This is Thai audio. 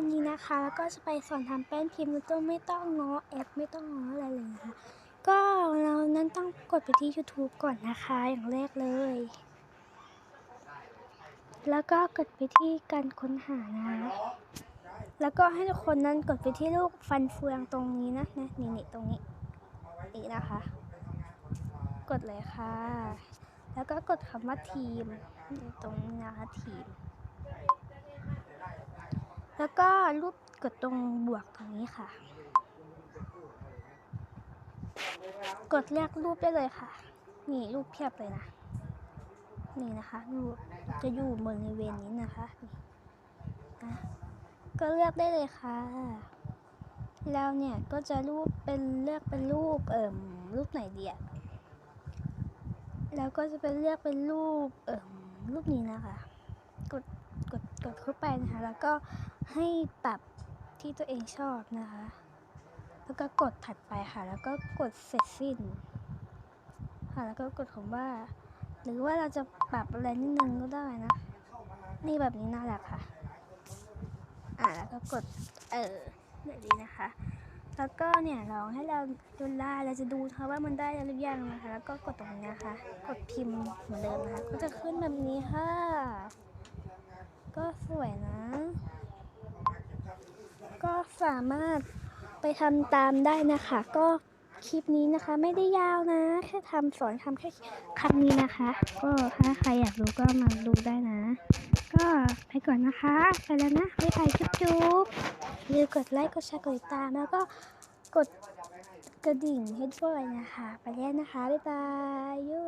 วันนี้นะคะแล้วก็จะไปสอนทำแป้นพิมพ์แล้วก็ไม่ต้องง้อแอปไม่ต้องง้ออะไรเลยนะคะ ก็เรานั้นต้องกดไปที่ YouTube ก่อนนะคะอย่างแรกเลย แล้วก็กดไปที่การค้นหานะ แล้วก็ให้ทุกคนนั้นกดไปที่รูปฟันเฟืองตรงนี้นะนะนี่นี่ตรงนี้นี่นะคะ กดเลยค่ะ แล้วก็กดคำว่าทีมตรงนี้นะคะทีม แล้วก็รูปกดตรงบวกตรงนี้ค่ะ กดเลือกรูปได้เลยค่ะ นี่รูปเพียบเลยนะ นี่นะคะรูปจะอยู่บริเวณนี้นะคะนี่นะก็เลือกได้เลยค่ะ แล้วเนี่ยก็จะรูปเป็นเลือกเป็นรูปเอ่มรูปไหนดีอะแล้วก็จะเป็นเลือกเป็นรูปเอ่มรูปนี้นะคะ กดกดกดเข้าไปนะคะ แล้วก็ ให้ปรับที่ตัวเองชอบนะคะ แล้วก็กดถัดไปค่ะ แล้วก็กดเสร็จสิ้น ค่ะ แล้วก็กดคำว่า หรือว่าเราจะปรับอะไรนิดนึงก็ได้นะ นี่แบบนี้น่ารักค่ะ อ่าแล้วก็กด เออแบบนี้นะคะ แล้วก็เนี่ยลองให้เราดูไล่เราจะดูค่ะว่ามันได้หรือยังนะคะ แล้วก็กดตรงนี้นะคะ กดพิมพ์เหมือนเดิมนะคะ ก็จะขึ้นแบบนี้ค่ะ ก็สวยนะ ก็สามารถไปทำตามได้นะคะ ก็คลิปนี้นะคะ ไม่ได้ยาวนะ แค่ทำสอนทำแค่คำนี้นะคะ ก็ถ้าใครอยากดูก็มาดูได้นะ ก็ไปก่อนนะคะ ไปแล้วนะบ๊ายบายจุ๊บจุ๊บอย่าลืมกดไลค์กดแชร์กดติดตามแล้วก็กดกระดิ่งให้ด้วยนะคะ ไปแล้วนะคะบ๊ายบายยู